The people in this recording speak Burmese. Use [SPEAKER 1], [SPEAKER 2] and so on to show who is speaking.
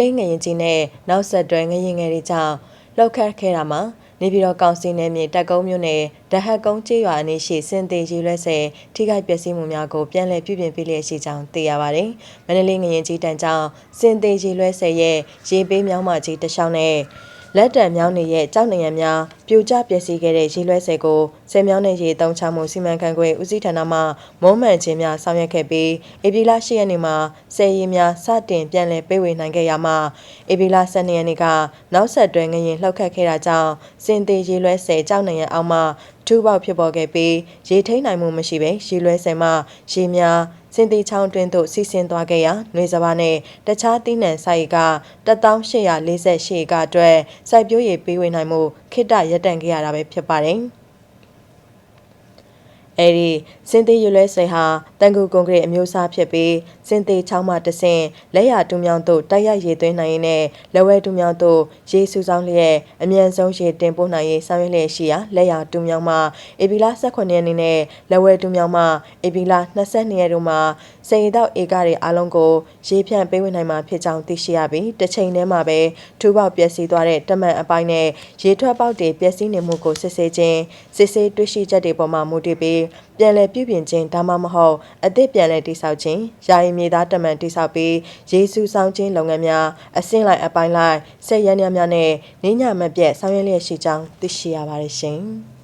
[SPEAKER 1] လေးငရင်ကြီးနဲ့နောက်ဆက်တွဲငရင်ငယ်တွေကြောင့်လှုပ်ခတ်ခဲ့တာမှာနေပြည်တော်ကောင်စီနယ်မြေတက်ကုန်းမြို့နယ်ဒဟတ်ကုန်းကျေးရွာအနီးရှိစင်သေးရေလွဲဆယ်ထိခိုက်ပျက်စီးမှုများကိုပြန်လည်ပြုပြင်ပေးလျက်ရှိကြောင်းသိရပါတယ်။မန္တလေးငရင်ကြီးတန်းကြောင့်စင်သေးရေလွဲဆယ်ရဲ့ရေပေးမြောင်းမကြီးတစ်လျှောက်နဲ့ လက်တံမြောင်းနေရဲ့ကြောက်နေရံများပြိုကျပျက်စီးခဲ့တဲ့ရေလွဲဆယ်ကိုဆယ်မြောင်းနဲ့ရေတုံးချမှုစီမံခန့်ခွဲဦးစီးဌာနမှမုံမှန်ခြင်းများဆောင်ရွက်ခဲ့ပြီးဧပြီလ10ရက်နေ့မှာဆယ်ရီများစတင်ပြန်လည်ပေးဝေနိုင်ခဲ့ရမှာဧပြီလ12ရက်နေ့ကနောက်ဆက်တွဲငရင်လှုပ်ခတ်ခဲ့တာကြောင့်စင်သေးရေလွဲဆယ်ကြောက်နေရံအောင်မှ ထူပေါက်ဖြစ်ပေါ်ခဲ့ပြီးရေထိန်နိုင်မှုမရှိဘဲရေလွဲဆယ်မှရေများစင်သေးချောင်းတွင်သို့စီးဆင်းသွားခဲ့ရာຫນွေစဘာနဲ့တခြားသီးနှံဆိုင်က1848ကအတွက်စိုက်ပျိုးရေးပေးဝေနိုင်မှုခိတ္တရပ်တန့်ခဲ့ရတာပဲဖြစ်ပါတယ်။ အဲဒီစင်သေးရွလဲစိန်ဟာတန်ကူကွန်ကရစ်အမျိုးအစားဖြစ်ပြီးစင်သေးချောင်းမှတဆင့်လက်ရတူမြောင်းတို့တိုက်ရိုက်ရေသွင်းနိုင်ရင်းနဲ့လက်ဝဲတူမြောင်းတို့ရေစုဆောင်လျက်အမြန်ဆုံးရေတင်ပို့နိုင်ရေးဆောင်ရွက်လျက်ရှိရာလက်ရတူမြောင်းမှဧပြီလ18ရက်နေ့နဲ့လက်ဝဲတူမြောင်းမှဧပြီလ22ရက်တို့မှာစိန်တော့ဧကတွေအလုံးကိုရေဖြန့်ပေးဝင်နိုင်မှာဖြစ်ကြောင်းသိရှိရပြီးတစ်ချိန်တည်းမှာပဲထူပေါက်ပျက်စီးသွားတဲ့တမန်အပိုင်းနဲ့ရေထွက်ပေါက်တွေပျက်စီးနေမှုကိုစစ်ဆေးခြင်းစစ်ဆေးတွေ့ရှိချက်တွေပေါ်မှာမူတည်ပြီး ပြန်လည်ပြုပြင်ခြင်းဒါမှမဟုတ်အသစ်ပြန်လည်တိစောက်ခြင်းယာယီမြေသားတမန်တိစောက်ပြီးရေစုဆောင်ခြင်းလုပ်ငန်းများအဆင့်လိုက်အပိုင်းလိုက်ဆက်ရန်များနဲ့နေညမပြတ်ဆောင်ရွက်လျက်ရှိကြောင်းသိရှိရပါတယ်ရှင်။